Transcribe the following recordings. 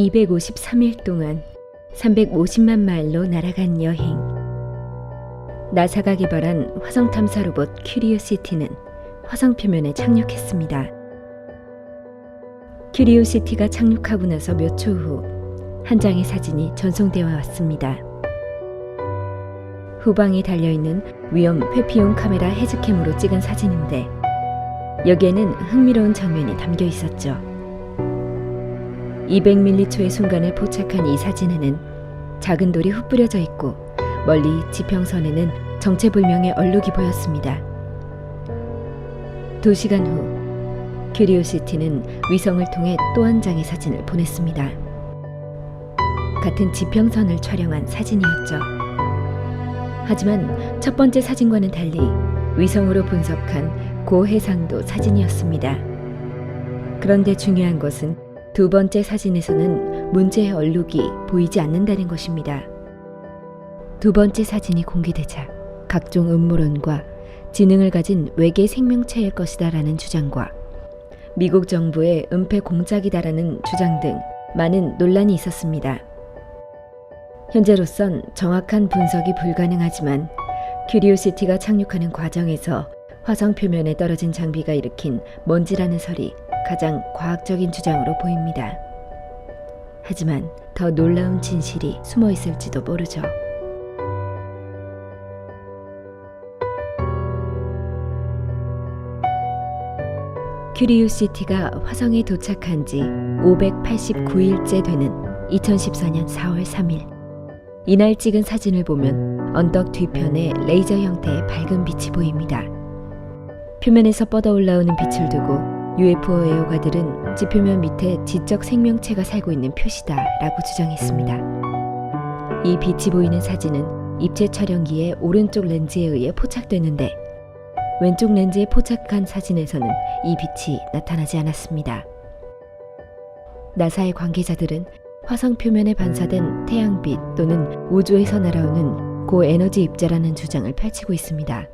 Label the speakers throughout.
Speaker 1: 253일 동안 350만 마일로 날아간 여행. 나사가 개발한 화성 탐사 로봇 큐리오시티는 화성 표면에 착륙했습니다. 큐리오시티가 착륙하고 나서 몇 초 후 한 장의 사진이 전송되어 왔습니다. 후방에 달려있는 위험 회피용 카메라 헤즈캠으로 찍은 사진인데 여기에는 흥미로운 장면이 담겨 있었죠. 200밀리초의 순간을 포착한 이 사진에는 작은 돌이 흩뿌려져 있고 멀리 지평선에는 정체불명의 얼룩이 보였습니다. 두 시간 후 큐리오시티는 위성을 통해 또 한 장의 사진을 보냈습니다. 같은 지평선을 촬영한 사진이었죠. 하지만 첫 번째 사진과는 달리 위성으로 분석한 고해상도 사진이었습니다. 그런데 중요한 것은 두 번째 사진에서는 문제의 얼룩이 보이지 않는다는 것입니다. 두 번째 사진이 공개되자 각종 음모론과 지능을 가진 외계 생명체일 것이다라는 주장과 미국 정부의 은폐 공작이다라는 주장 등 많은 논란이 있었습니다. 현재로선 정확한 분석이 불가능하지만 큐리오시티가 착륙하는 과정에서 화성 표면에 떨어진 장비가 일으킨 먼지라는 설이 가장 과학적인 주장으로 보입니다. 하지만 더 놀라운 진실이 숨어 있을지도 모르죠. 큐리오시티가 화성에 도착한 지 589일째 되는 2014년 4월 3일. 이날 찍은 사진을 보면 언덕 뒤편에 레이저 형태의 밝은 빛이 보입니다. 표면에서 뻗어 올라오는 빛을 두고 UFO 애호가들은 지표면 밑에 지적 생명체가 살고 있는 표시다라고 주장했습니다. 이 빛이 보이는 사진은 입체 촬영기의 오른쪽 렌즈에 의해 포착됐는데 왼쪽 렌즈에 포착한 사진에서는 이 빛이 나타나지 않았습니다. 나사의 관계자들은 화성 표면에 반사된 태양빛 또는 우주에서 날아오는 고에너지 입자라는 주장을 펼치고 있습니다.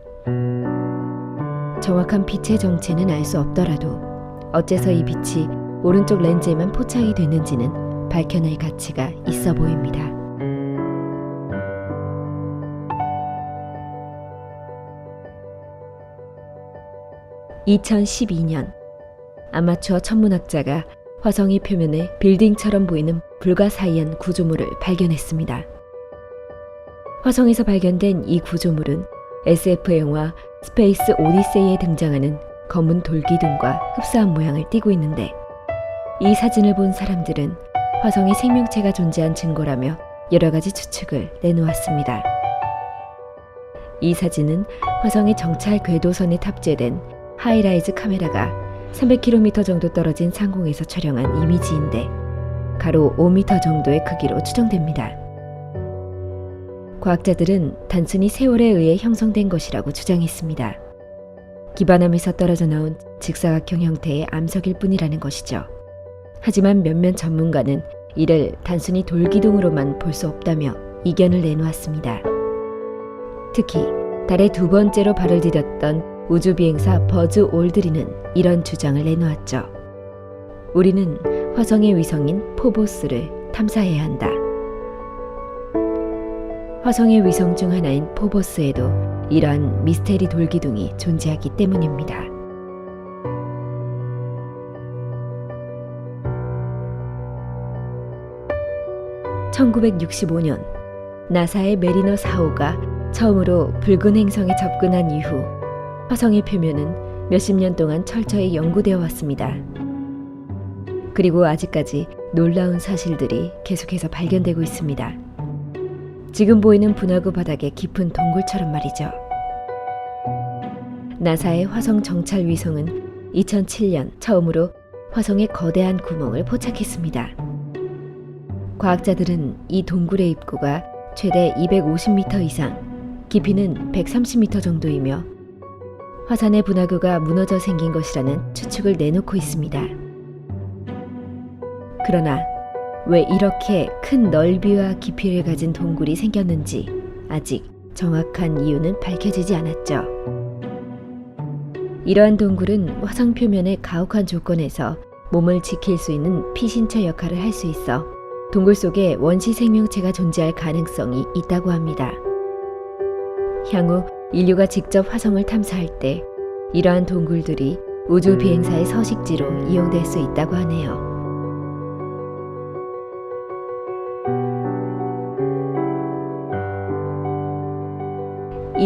Speaker 1: 정확한 빛의 정체는 알 수 없더라도 어째서 이 빛이 오른쪽 렌즈에만 포착이 됐는지는 밝혀낼 가치가 있어 보입니다. (2012년) 아마추어 천문학자가 화성의 표면에 빌딩처럼 보이는 불가사의한 구조물을 발견했습니다. 화성에서 발견된 이 구조물은 SF 영화 스페이스 오디세이에 등장하는 검은 돌기둥과 흡사한 모양을 띠고 있는데 이 사진을 본 사람들은 화성에 생명체가 존재한 증거라며 여러 가지 추측을 내놓았습니다. 이 사진은 화성의 정찰 궤도선에 탑재된 하이라이즈 카메라가 300km 정도 떨어진 상공에서 촬영한 이미지인데 가로 5m 정도의 크기로 추정됩니다. 과학자들은 단순히 세월에 의해 형성된 것이라고 주장했습니다. 기반함에서 떨어져 나온 직사각형 형태의 암석일 뿐이라는 것이죠. 하지만 몇몇 전문가는 이를 단순히 돌기둥으로만 볼 수 없다며 이견을 내놓았습니다. 특히 달에 두 번째로 발을 디뎠던 우주 비행사 버즈 올드리는 이런 주장을 내놓았죠. 우리는 화성의 위성인 포보스를 탐사해야 한다. 화성의 위성 중 하나인 포보스에도 이러한 미스테리 돌기둥이 존재하기 때문입니다. (1965년) 나사의 메리너 4호가 처음으로 붉은 행성에 접근한 이후 화성의 표면은 몇십 년 동안 철저히 연구되어 왔습니다. 그리고 아직까지 놀라운 사실들이 계속해서 발견되고 있습니다. 지금 보이는 분화구 바닥의 깊은 동굴처럼 말이죠. 나사의 화성 정찰 위성은 2007년 처음으로 화성의 거대한 구멍을 포착했습니다. 과학자들은 이 동굴의 입구가 최대 250m 이상, 깊이는 130m 정도이며 화산의 분화구가 무너져 생긴 것이라는 추측을 내놓고 있습니다. 그러나 왜 이렇게 큰 넓이와 깊이를 가진 동굴이 생겼는지 아직 정확한 이유는 밝혀지지 않았죠. 이러한 동굴은 화성 표면의 가혹한 조건에서 몸을 지킬 수 있는 피신처 역할을 할 수 있어 동굴 속에 원시 생명체가 존재할 가능성이 있다고 합니다. 향후 인류가 직접 화성을 탐사할 때 이러한 동굴들이 우주 비행사의 서식지로 이용될 수 있다고 하네요.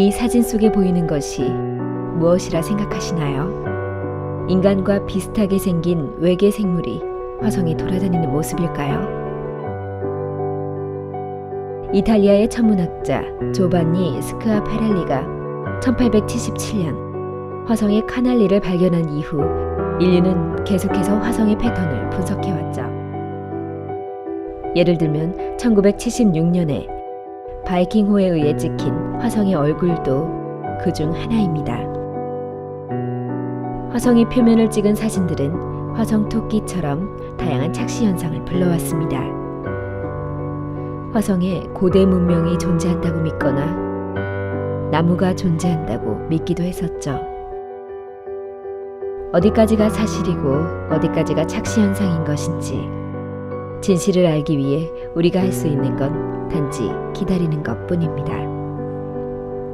Speaker 1: 이 사진 속에 보이는 것이 무엇이라 생각하시나요? 인간과 비슷하게 생긴 외계 생물이 화성에 돌아다니는 모습일까요? 이탈리아의 천문학자 조반니 스크아페렐리가 1877년 화성의 카날리를 발견한 이후 인류는 계속해서 화성의 패턴을 분석해왔죠. 예를 들면 1976년에 바이킹호에 의해 찍힌 화성의 얼굴도 그 중 하나입니다. 화성의 표면을 찍은 사진들은 화성 토끼처럼 다양한 착시 현상을 불러왔습니다. 화성에 고대 문명이 존재한다고 믿거나 나무가 존재한다고 믿기도 했었죠. 어디까지가 사실이고 어디까지가 착시 현상인 것인지 진실을 알기 위해 우리가 할 수 있는 건 단지 기다리는 것 뿐입니다.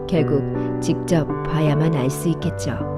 Speaker 1: 결국 직접 봐야만 알 수 있겠죠.